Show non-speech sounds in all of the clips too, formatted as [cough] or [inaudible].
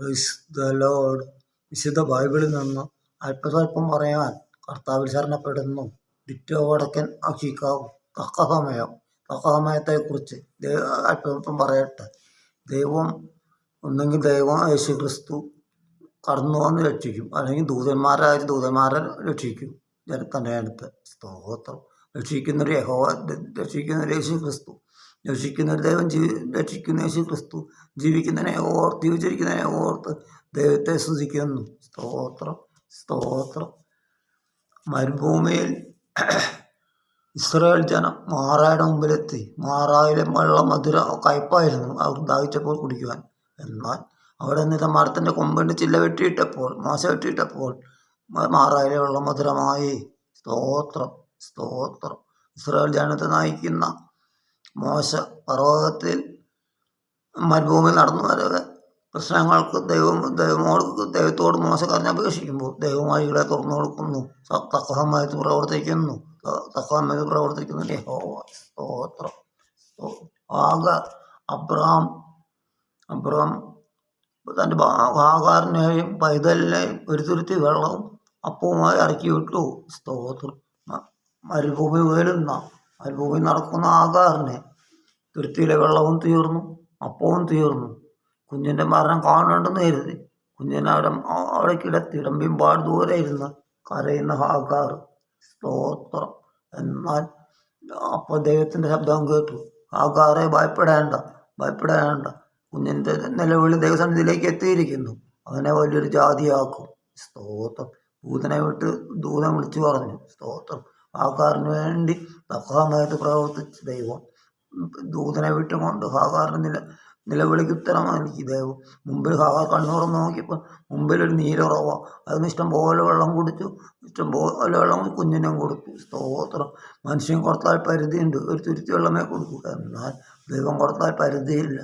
Praise the load വിശുദ്ധ ബൈബിളിൽ നിന്ന് അല്പസ്വല്പം പറയാൻ കർത്താവിൽ ശരണപ്പെടുന്നു. ഡിറ്റോ വടക്കൻ അഹിക്കാവ് തക്ക സമയം തക്ക സമയത്തെക്കുറിച്ച് അല്പസ്വല്പം പറയട്ടെ. ദൈവം ഒന്നെങ്കിൽ ദൈവം യേശു ക്രിസ്തു കടന്നു വന്ന് രക്ഷിക്കും. അല്ലെങ്കിൽ ദൂതന്മാരായ ദൂതന്മാരെ രക്ഷിക്കും. ജനത്തിന്റെ അടുത്ത് സ്തോത്രം. രക്ഷിക്കുന്നൊരു യഹോ രക്ഷിക്കുന്നൊരു യേശു ക്രിസ്തു രക്ഷിക്കുന്നൊരു ദൈവം ജീവി രക്ഷിക്കുന്ന യേശു ക്രിസ്തു ജീവിക്കുന്നതിനെ ഓർത്ത് ജീവിച്ചിരിക്കുന്നതിനെ ഓർത്ത് ദൈവത്തെ സ്തുതിക്കുന്നു. സ്തോത്രം സ്തോത്രം. മരുഭൂമിയിൽ ഇസ്രായേൽ ജനം മാറായുടെ മുമ്പിലെത്തി. മാറായിലെ വെള്ളം മധുര കയ്പായിരുന്നു അവർ ദാഹിച്ചപ്പോൾ കുടിക്കുവാൻ. എന്നാൽ അവിടെ നിന്ന് മരത്തിന്റെ കൊമ്പിന്റെ ചില്ല വെട്ടിയിട്ടപ്പോൾ മോശ വെട്ടിയിട്ടപ്പോൾ മാറായിലെ വെള്ളം മധുരമായി. സ്തോത്രം സ്തോത്രം. ഇസ്രായേൽ ജനത്തെ നയിക്കുന്ന മോശ പർവതത്തിൽ മരുഭൂമിയിൽ നടന്നു വരവ് പ്രശ്നങ്ങൾക്ക് ദൈവം ദൈവമോട് ദൈവത്തോട് മോശ കരഞ്ഞപേക്ഷിക്കുമ്പോൾ ദൈവമായികളെ തുറന്നു കൊടുക്കുന്നു. തക്ക പ്രവർത്തിക്കുന്നു. തക്ക സമയത്ത് പ്രവർത്തിക്കുന്നു. സ്തോത്രം ആക അബ്രഹാം അബ്രഹാം തന്റെ ആകാറിനെയും പൈതലിനെയും ഒരു തുരുത്തി വെള്ളവും അപ്പവുമായി ഇറക്കി വിട്ടു സ്തോത്രം മരുഭൂമി വേലുന്ന മരുഭൂമി നടക്കുന്ന ആകാറിനെ തുരുത്തിയിലെ വെള്ളവും തീർന്നു അപ്പവും തീർന്നു. കുഞ്ഞിന്റെ മരണം കാണണ്ടെന്ന് കരുതി. കുഞ്ഞിനെ അവിടെ അവിടെ കിടത്തി ഇടമ്പിമ്പാട് ദൂരെ ഇരുന്ന് കരയുന്ന ആകാർ സ്തോത്രം. എന്നാൽ അപ്പോൾ ദൈവത്തിന്റെ ശബ്ദം കേട്ടു. ആകാറെ ഭയപ്പെടേണ്ട ഭയപ്പെടേണ്ട. കുഞ്ഞിന്റെ നിലവിളി ദൈവസന്നിധിയിലേക്ക് എത്തിയിരിക്കുന്നു. അവനെ വലിയൊരു ജാതിയാക്കും. സ്തോത്രം. ദൂതനെ വിട്ട് ദൂതം വിളിച്ചു പറഞ്ഞു സ്തോത്രം. ആകാറിന് വേണ്ടി തക്കാമയത്ത് പ്രവർത്തിച്ച ദൈവം ദൂതനെ വിട്ടുകൊണ്ട് ഹാക്കാറിന് നില നിലവിളിക്ക് ഉത്തരമാണ് എനിക്ക് ദൈവം. മുമ്പിൽ ഹാകാർ കണ്ണുറന്ന് നോക്കിയപ്പോൾ മുമ്പിൽ ഒരു നീരുറവ. അതിന് ഇഷ്ടം പോലെ വെള്ളം കുടിച്ചു. ഇഷ്ടം പോലെ വെള്ളം കുഞ്ഞിനും കൊടുത്തു. സ്തോത്രം. മനുഷ്യൻ കൊടുത്താൽ പരിധിയുണ്ട്. ഒരു തുരുത്തി വെള്ളമേ കൊടുക്കുക എന്നാൽ ദൈവം കൊടുത്താൽ പരിധിയില്ല.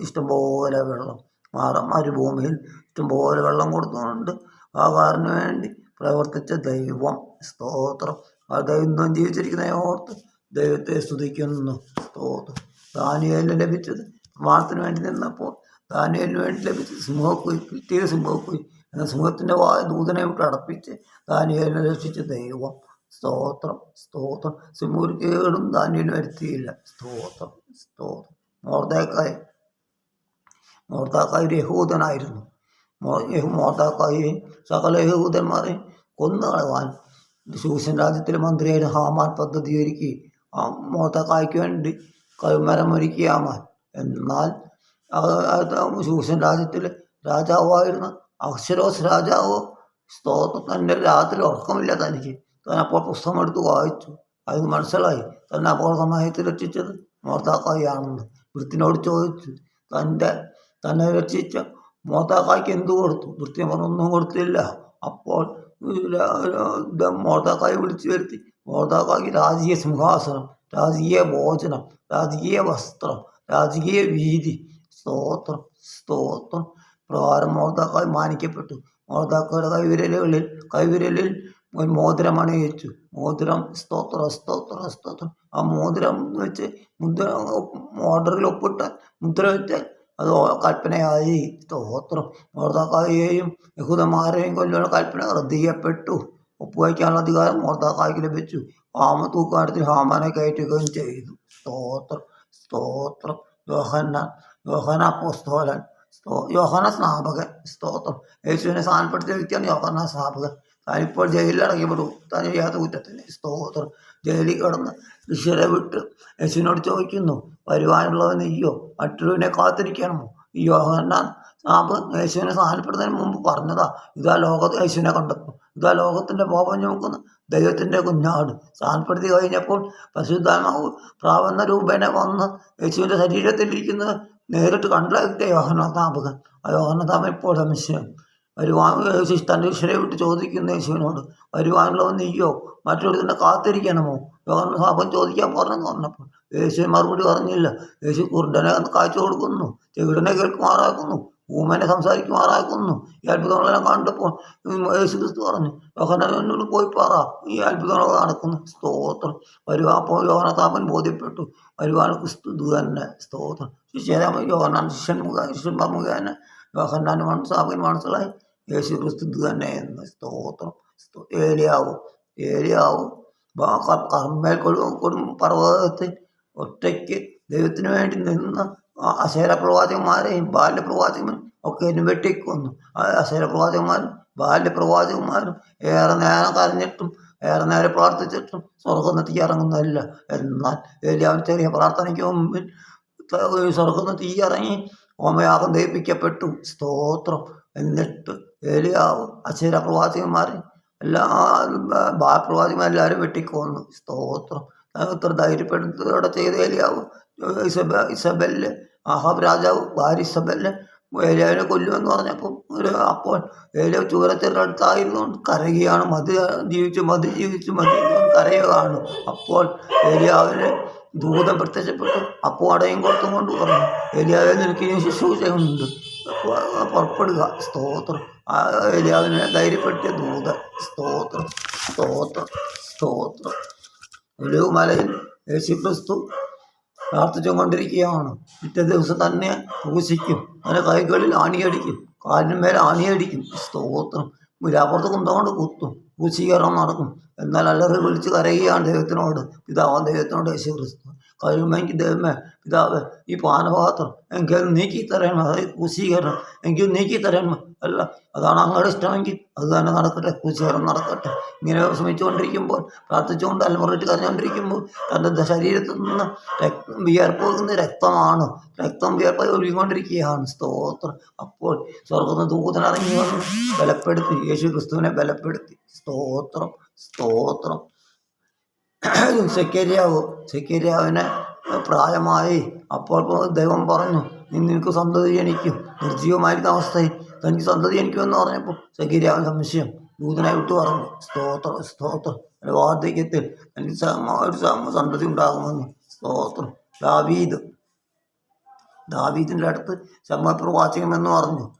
ഇഷ്ടം പോലെ വെള്ളം. മാറ. ഭൂമിയിൽ ഇഷ്ടം പോലെ വെള്ളം കൊടുത്തുകൊണ്ട് ആകാറിന് വേണ്ടി പ്രവർത്തിച്ച ദൈവം സ്തോത്രം. ആ ദൈവം ജീവിച്ചിരിക്കുന്ന ഓർത്ത് ദൈവത്തെ സ്തുതിക്കുന്നു. സ്തോത്രം. ദാനിയേലിന് ലഭിച്ചത് പ്രമാണത്തിന് വേണ്ടി നിന്നപ്പോൾ ദാനിയേലിന് വേണ്ടി ലഭിച്ചത് സിംഹക്കുയി കിട്ടിയ സിംഹക്കുയി എന്ന സിംഹത്തിന്റെ വായ ദൂതനെ വിട്ട് അടപ്പിച്ച് ദാനിയേലിനെ രക്ഷിച്ച ദൈവം. സ്തോത്രം. സ്തോത്രം. സിംഹക്കേടും കേടും വരുത്തിയില്ല. സ്തോത്രം. സ്തോത്രം. മോർദാക്കായ് മോർദാക്കായ് ഒരു യഹൂദനായിരുന്നു. മോർദാക്കായെയും സകല യഹൂദന്മാരെയും കൊന്നുകളവാൻ കളവാൻ ശൂഷൻ രാജ്യത്തിലെ മന്ത്രിയായ ഹാമാൻ പദ്ധതി ഒരുക്കി ആ മോത്താക്കായ്ക്ക് വേണ്ടി കൈമരം ഒരുക്കി ആമാൻ എന്നാൽ സൂസൻ രാജ്യത്തിലെ രാജാവായിരുന്ന അക്ഷരോസ് രാജാവ് സ്തോത്രം രാത്രി ഉറക്കമില്ല തനിക്ക് താൻ അപ്പോൾ പുസ്തകം എടുത്ത് വായിച്ചു. അത് മനസ്സിലായി തന്നെ സമയത്ത് രക്ഷിച്ചത് മോർത്താക്കായി ആണെന്ന് വൃത്തിനോട് ചോദിച്ചു. തന്റെ തന്നെ രക്ഷിച്ച മോർദാക്കായ്ക്ക് എന്തു കൊടുത്തു? കൃത്യം പറഞ്ഞൊന്നും കൊടുത്തില്ല. അപ്പോൾ മോർദാക്കായി വിളിച്ചു വരുത്തി. മോർദാക്കായ്ക്ക് രാജകീയ സിംഹാസനം രാജകീയ ഭോജനം രാജകീയ വസ്ത്രം രാജകീയ വീതി സ്തോത്രം സ്തോത്രം. പ്രകാരം മോർദാക്കായി മാനിക്കപ്പെട്ടു. മോർദാക്കയുടെ കൈവിരലുകളിൽ കൈവിരലിൽ മോതിരം അണിയിച്ചു. മോതിരം സ്തോത്ര സ്തോത്ര സ്തോത്രം. ആ മോതിരം വെച്ച് മുദ്ര ഓർഡറിൽ ഒപ്പിട്ട് മുദ്ര വെച്ച് അത് കൽപ്പനയായി. സ്തോത്രം. മോർദാക്കായെയും യഹൂദന്മാരെയും കൊല്ലുള്ള കൽപ്പന റദ്ദ് ചെയ്യപ്പെട്ടു ഒപ്പുവയ്ക്കാനുള്ള അധികാരം മോർദാക്കായ്ക്ക് ലഭിച്ചു. ഹാമ തൂക്കാടത്തിൽ ഹാമാനെ കയറ്റുകയും ചെയ്തു. സ്തോത്രം. സ്തോത്രം. യോഹന്ന യോഹന പോസ്തോലൻ സ്തോ യോഹന സ്നാപകൻ. സ്തോത്രം. യേശുവിനെ സ്ഥാനപ്പെടുത്തിയ വ്യക്തിയാണ് യോഹന സ്നാപകൻ. താനിപ്പോൾ ജയിലിൽ അടയ്ക്കപ്പെടും താൻ ചെയ്യാത്ത കുറ്റത്തിന്. സ്തോത്രം. ജയിലിൽ കിടന്ന് ഈശ്വരെ വിട്ട് യേശുവിനോട് ചോദിക്കുന്നു വരുവാനുള്ളവൻ നീയോ മറ്റൊരുവിനെ കാത്തിരിക്കണമോ ഈ യോഹന്നാൻ സ്നാപകൻ യേശുവിനെ സഹനപ്പെടുന്നതിന് മുമ്പ് പറഞ്ഞതാ ഇതാ ലോകത്ത് യേശുവിനെ കണ്ടെത്തും ഇതാ ലോകത്തിന്റെ പാപം ചുമക്കുന്ന. ദൈവത്തിന്റെ കുഞ്ഞാട്. സ്ഥാനപ്പെടുത്തി കഴിഞ്ഞപ്പോൾ പശുദ്ധാത്മാവ് പ്രാവന്ന രൂപേണ വന്ന് യേശുവിന്റെ ശരീരത്തിലിരിക്കുന്നത് നേരിട്ട് കണ്ടിട്ട് യോഹനാഥാപകൻ ആ യോഹനാഥാപൻ ഇപ്പോഴും വരുവാൻ യേശു തന്റെ ശിഷ്യരെ വിട്ട് ചോദിക്കുന്ന യേശുവിനോട് വരുവാനുള്ളവൻ നീയോ മറ്റൊരുത്തിന്റെ കാത്തിരിക്കണമോ? സ്ഥാപകൻ ചോദിക്കാൻ പറഞ്ഞു പറഞ്ഞപ്പോൾ യേശു മറുപടി പറഞ്ഞില്ല. യേശു കുരുടനെ കാഴ്ച കൊടുക്കുന്നു ചെകിടനെ കേൾക്കുമാറാക്കുന്നു ഊമനെ സംസാരിക്കുമാറാക്കുന്നു. ഈ അത്ഭുതങ്ങളെല്ലാം കണ്ടപ്പോൾ യേശു ക്രിസ്തു പറഞ്ഞു യോഹനോട് പോയി പറ. ഈ അത്ഭുതങ്ങളൊക്കെ നടക്കുന്നു. സ്തോത്രം. വരുവാ അപ്പോൾ യോഹനതാപൻ ബോധ്യപ്പെട്ടു വരുവാൻ ക്രിസ്തു തന്നെ. സ്തോത്രം. ശിഷ്യരാമ യോഹനാൻ ശിഷ്യൻ മുഖ ശിഷ്യന്മാർ മുഖേന യോഹന്നാൻ മനസ്സാപൻ മനസ്സിലായി. യേശു ക്രിസ്തു തന്നെ എന്ന് സ്തോത്രം. സ്തോ- ഏലിയാവും ഏലിയാവും. കർമ്മേൽ പർവതത്തിൽ ഒറ്റയ്ക്ക് ദൈവത്തിന് വേണ്ടി നിന്ന ആ അശേര പ്രവാചകന്മാരെയും ബാല്യപ്രവാചകന്മാരും ഒക്കെ വെട്ടിക്കൊന്നു. ആ അശേര പ്രവാചകന്മാരും ബാല്യപ്രവാചകന്മാരും ഏറെ നേരം കരഞ്ഞിട്ടും ഏറെ നേരം പ്രാർത്ഥിച്ചിട്ടും സ്വർഗത്തിൽ ഇറങ്ങുന്നതല്ല. എന്നാൽ ഏലിയാവിന് ചെറിയ പ്രാർത്ഥനയ്ക്ക് മുമ്പിൽ സ്വർഗത്തിൽ ഇറങ്ങി ഹോമയാഗം ദയിപ്പിക്കപ്പെട്ടു സ്തോത്രം. എന്നിട്ട് ഏലിയാവ് അശേര പ്രവാചകന്മാരെ എല്ലാ ബാലപ്രവാചകന്മാരെല്ലാവരും വെട്ടിക്കൊന്നു. സ്തോത്രം. ഇത്ര ധൈര്യപ്പെടുത്തോടെ ചെയ്ത ഏലിയാവ്. ഇസബ ഇസബെല്ല് ആഹാബ് രാജാവ് ഭാര്യ ഇസബെല്ല് ഏലിയാവിനെ കൊല്ലുമെന്ന് പറഞ്ഞപ്പോൾ ഒരു അപ്പോൾ ഏലിയാവ് ചൂരത്തിന്റെ അടുത്തായിരുന്നുകൊണ്ട് കരയുകയാണ്. മതി ജീവിച്ച് മതി ജീവിച്ച് മതി കരയുകയാണ്. അപ്പോൾ ഏലിയാവിന് ദൂതം പ്രത്യക്ഷപ്പെട്ടു. അപ്പോൾ അടയും കൊടുത്തും കൊണ്ട് പറഞ്ഞു ഏലിയാവിനെ നിനക്ക് ശുശ്രൂഷയുണ്ട്. പുറപ്പെടുക. സ്തോത്രം. ഏലിയാവിനെ ധൈര്യപ്പെടുത്തിയ ദൂതൻ സ്തോത്രം സ്തോത്രം സ്തോത്രം. ഒരു മലയിൽ യേശു ക്രിസ്തു പ്രാർത്ഥിച്ചുകൊണ്ടിരിക്കുകയാണ്. പിറ്റേ ദിവസം തന്നെ ക്രൂശിക്കും. അതിന്റെ കൈകളിൽ ആണിയടിക്കും. കാലിന്മേൽ ആണിയടിക്കും. സ്തോത്രം. മുരാപ്പുറത്ത് കുന്തകൊണ്ട് കുത്തും. ക്രൂശീകരണം നടക്കും. എന്നാൽ അല്ലറി വിളിച്ച് കരയുകയാണ് ദൈവത്തിനോട്. പിതാവാൻ ദൈവത്തിനോട് യേശു ക്രിസ്തു. കഴിയുമെങ്കിൽ ദൈവമേ പിതാവ് ഈ പാനപാത്രം എങ്കിലും നീക്കി തരണം അതായത് ക്രൂശീകരണം എങ്കിലും നീക്കി തരണം അല്ല അതാണ് അങ്ങയുടെ ഇഷ്ടമെങ്കിൽ അത് തന്നെ നടക്കട്ടെ കുശേരം നടക്കട്ടെ ഇങ്ങനെ ശ്രമിച്ചുകൊണ്ടിരിക്കുമ്പോൾ പ്രാർത്ഥിച്ചുകൊണ്ട് അൽമുറിട്ട് കരഞ്ഞുകൊണ്ടിരിക്കുമ്പോൾ തന്റെ ശരീരത്തിൽ നിന്ന് വിയർപ്പൊഴുകുന്ന രക്തമാണ്. രക്തം വിയർപ്പായി ഒഴുകിക്കൊണ്ടിരിക്കുകയാണ്. സ്തോത്രം. അപ്പോൾ സ്വർഗത്തിന് ഇറങ്ങി വന്ന്. ബലപ്പെടുത്തി. യേശു ക്രിസ്തുവിനെ ബലപ്പെടുത്തി. സ്തോത്രം. സ്തോത്രം. [clears throat] സെക്കരിയാവ് സെക്കരിയാവിനെ പ്രായമായി. അപ്പോൾ ദൈവം പറഞ്ഞു നീ നിനക്ക് സന്തതി ജനിക്കും. നിർജീവമായിരിക്കുന്ന അവസ്ഥയിൽ തനിക്ക് സന്തതി ജനിക്കുമെന്ന് പറഞ്ഞപ്പോൾ സെക്കരിയാവിന് സംശയം ദൂതനായി വിട്ടു പറഞ്ഞു. സ്തോത്രം സ്തോത്രം. എന്റെ വാർദ്ധക്യത്തിൽ എനിക്ക് ഒരു സന്തതി ഉണ്ടാകുമെന്ന്. സ്തോത്രം. ദാവീദ്. ദാവീദിന്റെ അടുത്ത് സമയപ്രവാചകം എന്ന് പറഞ്ഞു.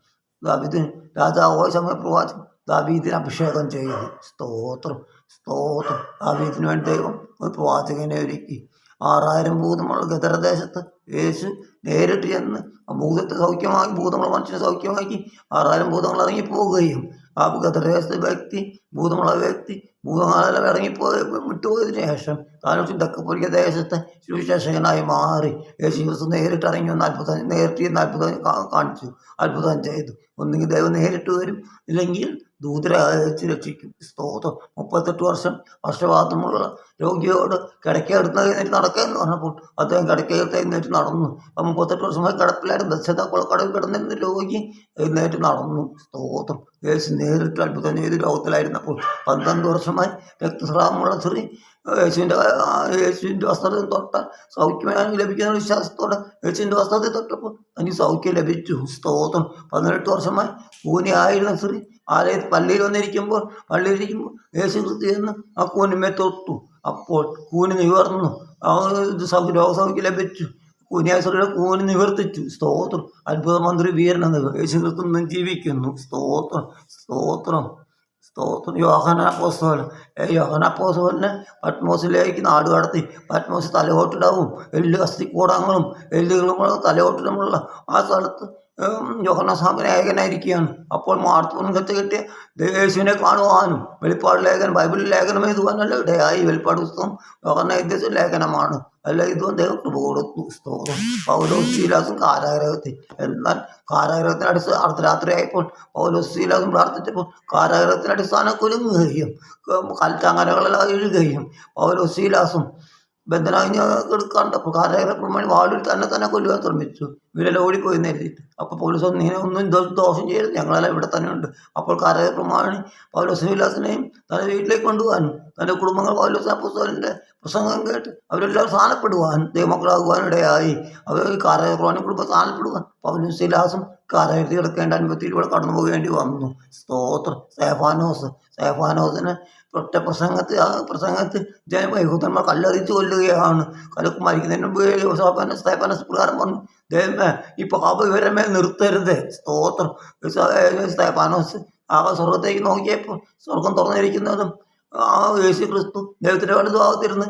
ദാവീദിന് രാജാവോ ശമപ്രവാചകം ദാവീദിന് അഭിഷേകം ചെയ്തു. സ്തോത്രം സ്തോത്രം. ദാവീദിന് വേണ്ടി ദൈവം ഒരു പ്രവാചകനെ ഒരുക്കി. ആറായിരം ഭൂതമുള്ള ഗദരദേശത്ത് യേശു നേരിട്ട് ചെന്ന് ഭൂതത്തെ സൗഖ്യമാക്കി ഭൂതങ്ങൾ മനുഷ്യനെ സൗഖ്യമാക്കി ആറായിരം ഭൂതങ്ങൾ ഇറങ്ങിപ്പോവുകയും ആ ഗദരദേശത്തെ വ്യക്തി ഭൂതമുള്ള എത്തി ഭൂതങ്ങളെല്ലാം ഇറങ്ങിപ്പോയി വിട്ടുപോയതിനു ശേഷം താനൂർ ദക്കപ്പുരിക ദേശത്തെ സുവിശേഷകനായി മാറി. യേശു ക്രിസ്തു നേരിട്ട് ഇറങ്ങി വന്ന് അത്ഭുതം നേരിട്ട് അത്ഭുതം കാണിച്ചു. അത്ഭുതം ചെയ്തു. ഒന്നുകിൽ ദൈവം നേരിട്ട് വരും ഇല്ലെങ്കിൽ ദൂതരെ അയച്ച് രക്ഷിക്കും. സ്തോത്രം. മുപ്പത്തെട്ട് വർഷം വർഷവാദമുള്ള രോഗിയോട് കിടക്കയെടുത്ത് എഴുന്നേറ്റ് നടക്കുകയെന്ന് പറഞ്ഞപ്പോൾ അദ്ദേഹം കിടക്കയെടുത്ത് എഴുന്നേറ്റ് നടന്നു. അപ്പം മുപ്പത്തെട്ട് വർഷമായി കിടപ്പിലായിരുന്നു. ദശത കുളക്കടവിൽ കിടന്നിരുന്ന രോഗി എഴുന്നേറ്റ് നടന്നു. സ്തോത്രം. യേശു നേരിട്ട് അത്ഭുതം ചെയ്ത് രോഗത്തിലായിരുന്നപ്പോൾ പന്ത്രണ്ട് വർഷമായി രക്തസ്രാവമുള്ള സ്ത്രീ യേശുവിന്റെ യേശുവിന്റെ വസ്ത്രത്തിൽ തൊട്ട സൗഖ്യമായി ലഭിക്കുന്ന വിശ്വാസത്തോടെ യേശുവിന്റെ വസ്ത്രത്തിൽ തൊട്ടപ്പോൾ തനിക്ക് സൗഖ്യം ലഭിച്ചു. സ്തോത്രം. പതിനെട്ട് വർഷമായി കൂനിയായിരുന്ന സ്ത്രീ ആലയത്തിൽ പള്ളിയിൽ വന്നിരിക്കുമ്പോൾ പള്ളിയിലിരിക്കുമ്പോൾ യേശു കൃത്യെന്ന് ആ കൂനിമേ തൊട്ടു. അപ്പോൾ കൂനി നിവർന്നു. രോഗസൗഖ്യം ലഭിച്ചു. കൂനിയായ സ്ത്രീയുടെ കൂനി നിവർത്തിച്ചു. സ്തോത്രം. അത്ഭുത മന്ത്രി വീരനെന്ന് യേശു ക്രിസ്തു ജീവിക്കുന്നു. സ്തോത്രം. സ്തോത്രം. സ്തോത്രം. യോഹനാപ്പോസ്തോലൻ യോഹനാപ്പോസ്തോലിനെ പത്മോസിലേക്ക് നാട് കടത്തി. പത്മോസ് തലയോട്ടിടവും എല്ല് അസ്ഥിക്കൂടങ്ങളും എല്ലുകളും കൂടെ തലയോട്ടിടമുള്ള ആ സ്ഥലത്ത് യോഹനാസാമൻ ഏകനായിരിക്കുകയാണ് അപ്പോൾ മാർത്തുനികത്ത് കിട്ടിയ യേശുവിനെ കാണുവാനും വെളിപ്പാട് ലേഖനം ബൈബിൾ ലേഖനം എഴുതുവാനല്ല ഇടയായി വെളിപ്പാട് പുസ്തകം യോഹന എഴുതിയ ലേഖനമാണ്. അല്ല ഇതും ദൈവം കൃപ കൊടുത്തു സ്തോത്രം. പൗലോസ് ശീലാസും കാരാഗ്രഹത്തിൽ. എന്നാൽ കാരാഗ്രഹത്തിന് അടിസ്ഥാന അർദ്ധരാത്രിയായപ്പോൾ പൗലോസ് ശീലാസും പ്രാർത്ഥിച്ചപ്പോൾ കാരാഗ്രഹത്തിന് അടിസ്ഥാനം കുലുങ്ങുകയും കൽച്ചാങ്ങരകളെല്ലാം എഴുതുകയും പൗലോസ് ശീലാസും ബന്ധനായി കണ്ട കാരാഗ്രഹ പ്രമാണി വാളിൽ തന്നെ തന്നെ കൊല്ലുവാൻ ശ്രമിച്ചു. ഇവരെല്ലാം ഓടിപ്പോയി എഴുതിയിട്ട് അപ്പോൾ പോലീസ് ഒന്നിനെ ഒന്നും ദോഷം ചെയ്യരുത്. ഞങ്ങളെല്ലാം ഇവിടെ തന്നെ ഉണ്ട്. അപ്പോൾ കാരാഗ്രഹ പ്രമാണി പൗലോസ് തന്റെ വീട്ടിലേക്ക് കൊണ്ടുപോകാനും തന്റെ കുടുംബങ്ങൾ പൗലോസ് അപ്പുസ്തോലിന്റെ പ്രസംഗം കേട്ട് അവരെല്ലാം സ്ഥാനപ്പെടുവാൻ ദൈവമക്കളാകുവാൻ ഇടയായി. അവർ കാരാഗ്രഹ പ്രമാണി കുടുംബം സ്ഥാനപ്പെടുവാൻ പൗലോസ് വിലാസും കാരാഗ്രഹത്തിൽ കിടക്കേണ്ട അനുഭവത്തിലൂടെ കടന്നു പോകേണ്ടി വന്നു. സ്തോത്രം. സേഫാനോസ്. സേഫാനോസിന് ഒറ്റ പ്രസംഗത്തിൽ ആ പ്രസംഗത്തിൽ ജന യഹൂദന്മാർ കല്ലെറിച്ച് കൊല്ലുകയാണ്. കലക്ക് മരിക്കുന്നതിന് പ്രകാരം പറഞ്ഞു ദൈവമേ ഈ പാപ വിവരമേ നിർത്തരുത്. സ്തോത്രം. സ്തേഫാനോസ് ആ സ്വർഗത്തേക്ക് നോക്കിയപ്പോൾ സ്വർഗം തുറന്നിരിക്കുന്നതും ആ യേശു ക്രിസ്തു ദൈവത്തിന്റെ വലതു ഭാഗത്തിരുന്ന്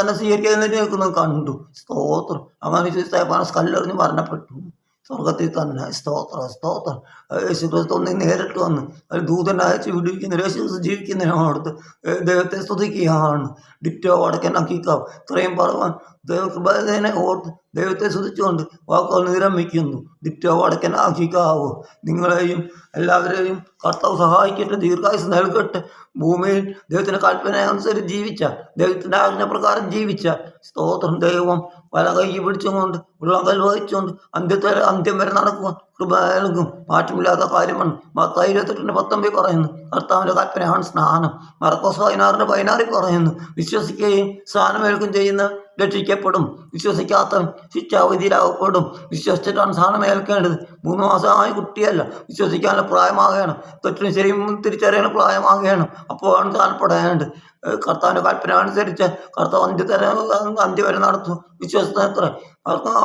തന്നെ സ്വീകരിക്കുന്നതിനെ കണ്ടു. സ്തോത്രം. അങ്ങനെ സ്തേഫാനസ് കല്ലെറിഞ്ഞ് മരണപ്പെട്ടു. സ്വർഗത്തിൽ തന്നെ സ്തോത്ര സ്തോത്ര. യേശു ക്രിസ്തു നേരിട്ട് വന്ന് ഒരു വിടിവിക്കുന്ന യേശു ജീവിക്കുന്നതിനോടത്ത് ദൈവത്തെ സ്തുതിക്കുകയാണ്. ഡിറ്റോ വടക്കനാക്കിക്കാവ് ഇത്രയും പറയുവാൻ ദൈവകൃപനെ ഓർത്ത് ദൈവത്തെ സ്തുതിച്ചുകൊണ്ട് വാക്കുകൾ നിരമിക്കുന്നു വടക്കൻ ആശിക്കാവോ നിങ്ങളെയും എല്ലാവരെയും കർത്താവ് സഹായിക്കട്ടെ ദീർഘായുസ് നൽകട്ടെ. ഭൂമിയിൽ ദൈവത്തിന്റെ കൽപ്പന അനുസരിച്ച് ജീവിച്ച ദൈവത്തിന്റെ ആജ്ഞ പ്രകാരം ജീവിച്ച സ്തോത്രം ദൈവം വല കൈ പിടിച്ചുകൊണ്ട് ഉള്ളങ്കൽ വഹിച്ചുകൊണ്ട് അന്ത്യത്തെ അന്ത്യം വരെ നടക്കുവാൻ കൃപ നൽകും മാറ്റമില്ലാത്ത കാര്യമാണ്. മത്തായി ഇരുപത്തെട്ടിന്റെ പത്തൊമ്പതിൽ പറയുന്നു കർത്താവിന്റെ കൽപ്പനയാണ് സ്നാനം. മറക്കോസ് പതിനാറിന്റെ പതിനാറിൽ പറയുന്നു വിശ്വസിക്കുകയും സ്നാനമേൽക്കും ചെയ്യുന്ന രക്ഷിക്കപ്പെടും. വിശ്വസിക്കാത്തവൻ ശിക്ഷാവിധിയിലാകപ്പെടും വിശ്വസിച്ചിട്ടാണ് സ്ഥാനമേൽക്കേണ്ടത് മൂന്ന് മാസമായ കുട്ടിയല്ല. വിശ്വസിക്കാനുള്ള പ്രായമാകണം തെറ്റിന് ശരിയും തിരിച്ചറിയാനുള്ള പ്രായമാകണം അപ്പോഴാണ് താൽപ്പെടേണ്ടത് കർത്താവിന്റെ കൽപ്പന അനുസരിച്ച് കർത്താവ് അന്ത്യത്തര അന്ത്യ വരെ നടത്തും വിശ്വസത്ര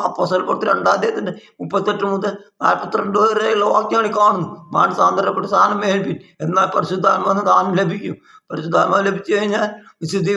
അപ്പൊസൽപ്പുറത്ത് രണ്ടാധ്യായത്തിന്റെ മുപ്പത്തെട്ട് മുതൽ നാൽപ്പത്തിരണ്ട് വരെയുള്ള വാക്യമാണ് കാണുന്നു മാനസാന്തരപ്പെട്ട് സാധനം മേൽപ്പിൻ. എന്നാൽ പരിശുദ്ധാത്മാവിന് ദാനം ലഭിക്കും. പരിശുദ്ധാത്മാവ് ലഭിച്ചു കഴിഞ്ഞാൽ വിശുദ്ധി